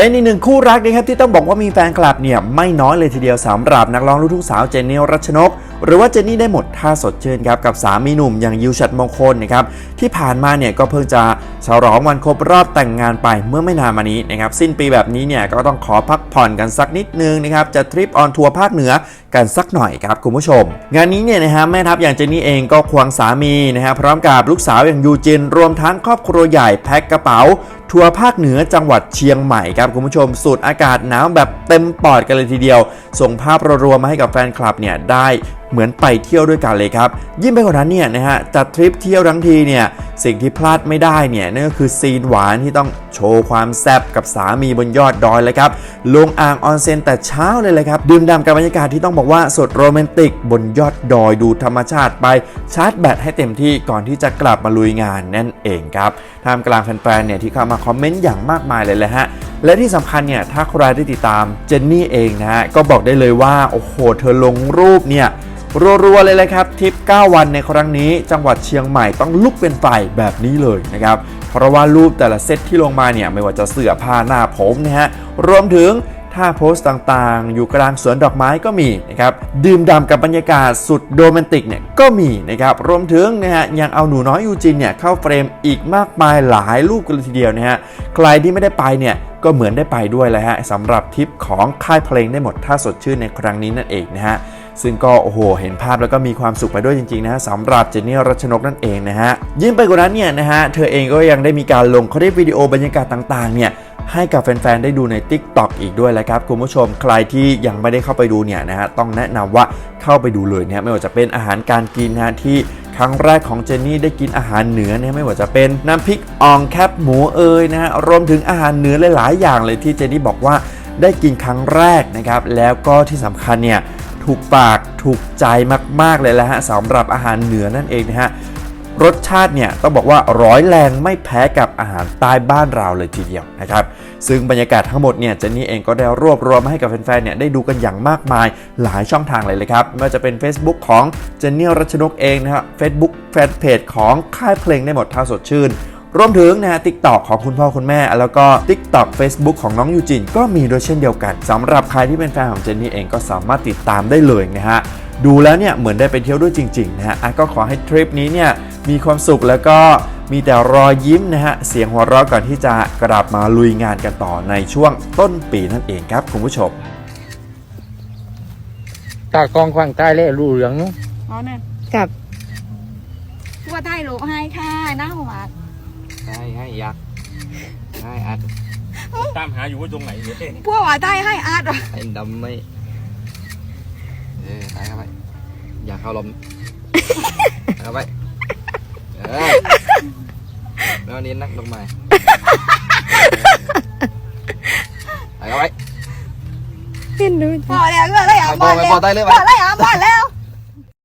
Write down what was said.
เป็นอีกหนึ่งคู่รักนะครับที่ต้องบอกว่ามีแฟนคลับเนี่ยไม่น้อยเลยทีเดียวสำหรับนักร้องลูกทุ่งสาวเจนนี่รัชนก หรือว่าเจนนี่ได้หมดท่าสดชื่นครับกับสามีหนุ่มอย่างยิวชัดมงคลนะครับที่ผ่านมาเนี่ยก็เพิ่งจะฉลองวันครบรอบแต่งงานไปเมื่อไม่นานมานี้นะครับสิ้นปีแบบนี้เนี่ยก็ต้องขอพักผ่อนกันสักนิดนึงนะครับจะทริปออนทัวร์ภาคเหนือกันสักหน่อยครับคุณผู้ชม งานนี้เนี่ยนะฮะแม่ทัพอย่างเจนนี่เองก็ควงสามีนะฮะพร้อมกับลูกสาวอย่างยูจิน รวมทั้งครอบครัวใหญ่แพ็คกระเป๋า ทัวร์ภาคเหนือจังหวัดเชียงใหม่ครับคุณผู้ชมสูดอากาศหนาวแบบเต็มปอดกันเลยทีเดียว ส่งภาพรวมๆมาให้กับแฟนคลับเนี่ยได้เหมือนไปเที่ยวด้วยกันเลยครับ ยิ่งไปกว่านั้นเนี่ยนะฮะจัดทริปเที่ยวทั้งทีเนี่ยสิ่งที่พลาดไม่ได้เนี่ยนั่นก็คือซีนหวานที่ต้องโชว์ความแซ่บกับสามีบนยอดดอยเลยครับลงอ่างออนเซ็นแต่เช้าเลยเลยครับดื่มด่ำกับบรรยากาศที่ต้องบอกว่าสดโรแมนติก บนยอดดอยดูธรรมชาติไปชาร์จแบตให้เต็มที่ก่อนที่จะกลับมาลุยงานนั่นเองครับท่ามกลางแฟนๆเนี่ยที่เข้ามาคอมเมนต์อย่างมากมายเลยแหละฮะและที่สำคัญเนี่ยถ้าใครได้ติดตามเจนนี่เองนะฮะก็บอกได้เลยว่าโอ้โหเธอลงรูปเนี่ยรัวๆเลยเลยครับทริป 9 วันในครั้งนี้ จังหวัดเชียงใหม่ต้องลุกเป็นไฟแบบนี้เลยนะครับเพราะว่ารูปแต่ละเซตที่ลงมาเนี่ยไม่ว่าจะเสื้อผ้าหน้าผมนะฮะรวมถึง ท่าโพสต์ต่างๆ อยู่กลางสวนดอกไม้ก็มีนะครับดื่มด่ำกับบรรยากาศสุดโรแมนติกเนี่ยก็มีนะครับรวมถึงนะฮะยังเอาหนูน้อยยูจินเนี่ยเข้าเฟรมอีกมากมายหลายรูปกันเลยทีเดียวนะฮะใครที่ไม่ได้ไปเนี่ยก็เหมือนได้ไปด้วยเลยฮะสำหรับทริปของค่ายเพลงได้หมดท่าสดชื่นในครั้งนี้นั่นเองนะฮะซึ่งก็โอ้โห เห็นภาพแล้วก็มีความสุขไปด้วยจริงๆนะฮะสำหรับเจนนี่รัชนกนั่นเองนะฮะยิ่งไปกว่านั้นเนี่ยนะฮะเธอเองก็ยังได้มีการลงคลิปวิดีโอบรรยากาศต่างๆเนี่ย ให้กับแฟนๆ ได้ดูใน Tik t o อกอีกด้วยแหละครับคุณผู้ชมใครที่ยังไม่ได้เข้าไปดูเนี่ยนะฮะต้องแนะนำว่าเข้าไปดูเลยนะฮะไม่ว่าจะเป็นอาหารการกินนะที่ครั้งแรกของเจนนี่ได้กินอาหารเหนือเนะฮะไม่ว่าจะเป็นน้ำพริกอ่องแคบหมูเอยนะฮะรวมถึงอาหารเหนือหลายๆอย่างเลยที่เจนนี่บอกว่าได้กินครั้งแรกนะครับแล้วก็ที่สำคัญเนี่ยถูกปากถูกใจมากๆเลยแหละฮะสำหรับอาหารเหนือนั่นเองนะฮะ รสชาติเนี่ยต้องบอกว่าร้อยแรงไม่แพ้กับอาหารใต้บ้านเราเลยทีเดียวนะครับซึ่งบรรยากาศทั้งหมดเนี่ยเจนนี่เองก็ได้รวบรวมมาให้กับแฟนๆเนี่ยได้ดูกันอย่างมากมายหลายช่องทางเลยเลยครับไม่ว่าจะเป็น Facebook ของเจนนี่รัชนกเองนะฮะ Facebook แฟนเพจของค่ายเพลงได้หมดท่าสดชื่นรวมถึงนะฮะทิกตอกของคุณพ่อคุณแม่ แล้วก็ TikTok Facebook ของน้องยูจินก็มีด้วยเช่นเดียวกันสำหรับใครที่เป็นแฟนของเจนนี่เองก็สามารถติดตามได้เลยนะฮะ ดูแล้วเนี่ยเหมือนได้ไปเที่ยวด้วยจริงๆนะฮะก็ขอให้ทริปนี้เนี่ย มีความสุขแล้วก็มีแต่รอยยิ้มนะฮะ เสียงหัวเราะก่อนที่จะกลับมาลุยงานกันต่อในช่วงต้นปีนั่นเองครับคุณผู้ชม ตากองควางใต้เล่รู้เหลืองเนอะเอาเนี่ยกับ ทั่วไทยโลกให้ค่ะหน้าหวานให้ให้ยักษ์ให้อัดตามหาอยู่ว่าตรงไหนเนี่ยพวกว่าไทยให้อาร์ตเหรอให้ดำไม่เออตายเข้าไปอย่าเข้าลมเข้าไปเออ แล้วนี้นักลงมาไปเข้าไปเห็นดูพอแล้วก็ได้อะไปพอไปพอได้เลยพไปอได้อะพอแล้ว